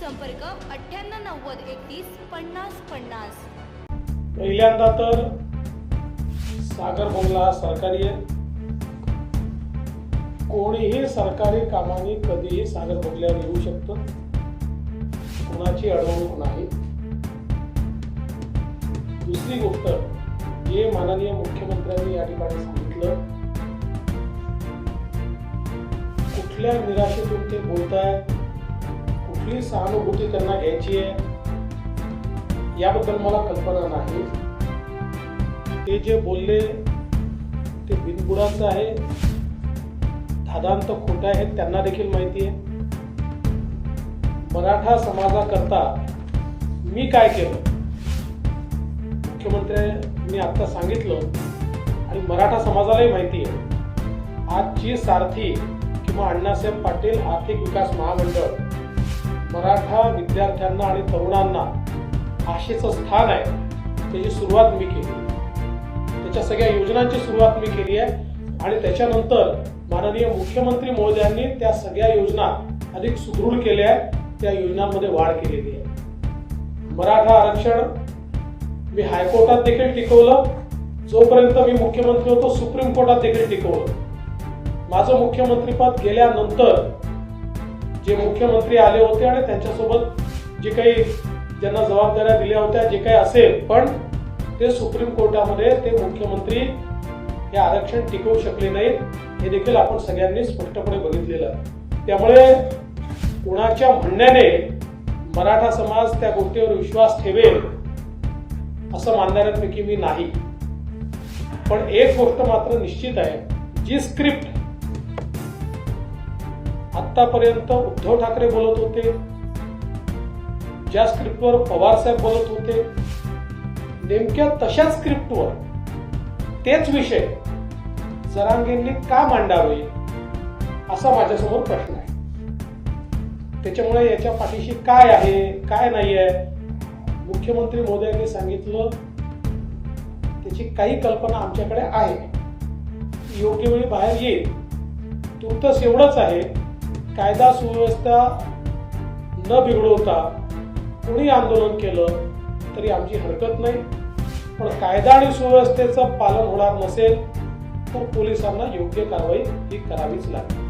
संपर्क अठ्ठ्याण्णव नव्वद एकतीस पन्नास पन्नास. पहिल्यांदा तर सागर बंगला सरकारी आहे. कोणीही सरकारी कामाने कधीही सागर बंगल्यावर येऊ शकतो. कोणाची अडवणूक नाही. दुसरी गोष्ट जे माननीय मुख्यमंत्र्यांनी या ठिकाणी सांगितलं कुठल्या निराशेतून ते बोलत कुठली सहानुभूती त्यांना घ्यायची आहे याबद्दल मला कल्पना नाही. ते जे बोलले ते बिनबुडाचं आहे. धादांत खोटं आहे त्यांना देखील माहिती आहे. मराठा समाजाकरता मी काय केलं? मुख्यमंत्र्यांनी आता सांगितलं आणि मराठा समाजालाही माहिती आहे. आजची सारथी किंवा अण्णासाहेब पाटील आर्थिक विकास महामंडळ मराठा विद्यार्थ्यांना आणि तरुणांना आशेचं स्थान आहे. त्याची सुरुवात मी केली. त्याच्या सगळ्या योजनांची सुरुवात मी केली आहे. आणि त्याच्यानंतर माननीय मुख्यमंत्री महोदयांनी त्या सगळ्या योजना अधिक सुदृढ केल्या आहेत. त्या योजनांमध्ये वाढ केलेली आहे. मराठा आरक्षण मी हायकोर्टात देखील टिकवलं. जोपर्यंत मी मुख्यमंत्री होतो सुप्रीम कोर्टात देखील टिकवलं. माझं मुख्यमंत्रीपद गेल्यानंतर जे मुख्यमंत्री आले होते आणि त्यांच्यासोबत जे काही ज्यांना जबाबदाऱ्या दिल्या होत्या जे काही असेल पण ते सुप्रीम कोर्टामध्ये ते मुख्यमंत्री हे आरक्षण टिकवू शकले नाहीत हे देखील आपण सगळ्यांनी स्पष्टपणे बघितलेलं आहे. त्यामुळे कुणाच्या म्हणण्याने मराठा समाज त्या गोष्टीवर विश्वास ठेवेल असं मानणाऱ्यांपैकी मी नाही. पण एक गोष्ट मात्र निश्चित आहे जी स्क्रिप्ट आतापर्यंत उद्धव ठाकरे बोलत होते. ज्या स्क्रिप्टवर पवार साहेब बोलत होते. नेमक्या तशाच स्क्रिप्टवर तेच विषय जरांगेंनी का मांडावे असा माझ्यासमोर प्रश्न आहे. त्याच्यामुळे याच्या पाठीशी काय आहे काय नाही आहे मुख्यमंत्री महोदयांनी सांगितलं. त्याची काही कल्पना आमच्याकडे आहे. योग्य वेळी बाहेर येईल. तुर्तस एवढंच आहे. कायदा सुव्यवस्था न बिघडवता कोणी आंदोलन केलं तरी आमची हरकत नाही. पण कायदा आणि सुव्यवस्थेचं पालन होणार नसेल तर पोलिसांना योग्य कारवाई ही करावीच लागेल.